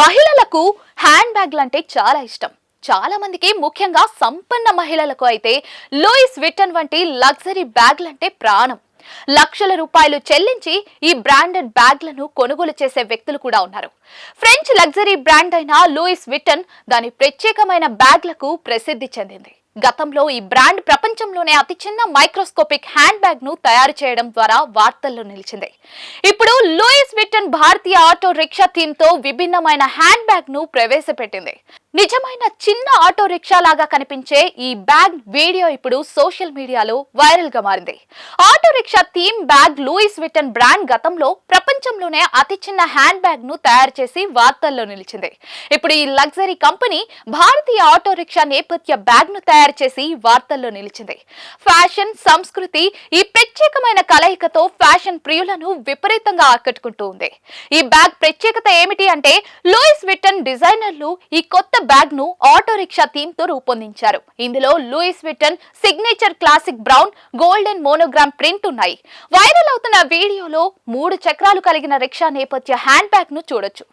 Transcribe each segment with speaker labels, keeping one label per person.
Speaker 1: మహిళలకు హ్యాండ్ బ్యాగ్లు అంటే చాలా ఇష్టం. చాలా మందికి ముఖ్యంగా సంపన్న మహిళలకు అయితే లూయిస్ విట్టన్ వంటి లగ్జరీ బ్యాగ్లంటే ప్రాణం. లక్షల రూపాయలు చెల్లించి ఈ బ్రాండెడ్ బ్యాగ్లను కొనుగోలు చేసే వ్యక్తులు కూడా ఉన్నారు. ఫ్రెంచ్ లగ్జరీ బ్రాండ్ అయిన లూయిస్ విట్టన్ దాని ప్రత్యేకమైన బ్యాగ్లకు ప్రసిద్ధి చెందింది. గతంలో ఈ బ్రాండ్ ప్రపంచంలోనే అతి చిన్న మైక్రోస్కోపిక్ హ్యాండ్ బ్యాగ్ను తయారు చేయడం ద్వారా వార్తల్లో నిలిచింది. ఇప్పుడు లూయిస్ విట్టన్ భారతీయ ఆటో రిక్షా థీమ్తో విభిన్నమైన హ్యాండ్ బ్యాగ్ను ప్రవేశపెట్టింది. నిజమైన చిన్న ఆటో రిక్షా లాగా కనిపించే ఈ బ్యాగ్ వీడియో ఇప్పుడు సోషల్ మీడియాలో వైరల్గా మారింది. Auto rickshaw theme bag Louis Vuitton brand గతంలో ప్రపంచంలోనే అతి చిన్న హ్యాండ్ బ్యాగ్ను తయారు చేసి వార్తల్లో నిలిచింది. ఇప్పుడు ఈ లగ్జరీ కంపెనీ భారతీయ ఆటో రిక్షా నేపథ్య బ్యాగ్ను తయారు చేసి వార్తల్లో నిలిచింది. ఫ్యాషన్ సంస్కృతి ఈ ప్రత్యేకమైన కలయికతో ఫ్యాషన్ ప్రియులను విపరీతంగా ఆకట్టుకుంటూ ఉంది. ఈ బ్యాగ్ ప్రత్యేకత ఏమిటి అంటే లూయిస్ విటన్ డిజైనర్లు ఈ కొత్త బ్యాగ్ను ఆటో రిక్షా థీమ్తో రూపొందించారు. ఇందులో Louis Vuitton signature classic brown golden monogram print ఉన్నాయి. వైరల్ అవుతున్న వీడియోలో మూడు చక్రాలు కలిగిన రిక్షా నేపథ్య హ్యాండ్ బ్యాగ్ను చూడొచ్చు.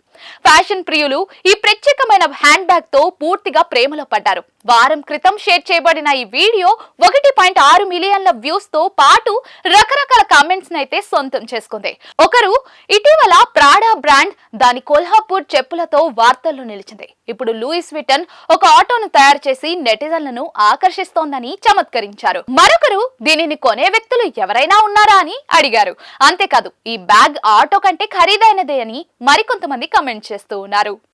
Speaker 1: ఫ్యాషన్ ప్రియులు ఈ ప్రత్యేకమైన హ్యాండ్ బ్యాగ్తో పూర్తిగా ప్రేమలో పడ్డారు. వారం క్రితం షేర్ చేయబడిన ఈ వీడియో ఒకటి పాయింట్ ఆరు మిలియన్ల వ్యూస్తో పాటు రకరకాల కామెంట్స్ అయితే సొంతం చేసుకుంది. ఒకరు ఇటీవల ప్రాడా బ్రాండ్ దాని కొల్హాపూర్ చెప్పులతో వార్తల్లో నిలిచింది. ఇప్పుడు లూయిస్ విటన్ ఒక ఆటోను తయారు చేసి నెటిజన్లను ఆకర్షిస్తోందని చమత్కరించారు. మరొకరు దీనిని కొనే వ్యక్తులు ఎవరైనా ఉన్నారా అని అడిగారు. అంతేకాదు ఈ బ్యాగ్ ఆటో కంటే ఖరీదైనదే అని మరికొంతమంది కామెంట్ చేస్తూ ఉన్నారు.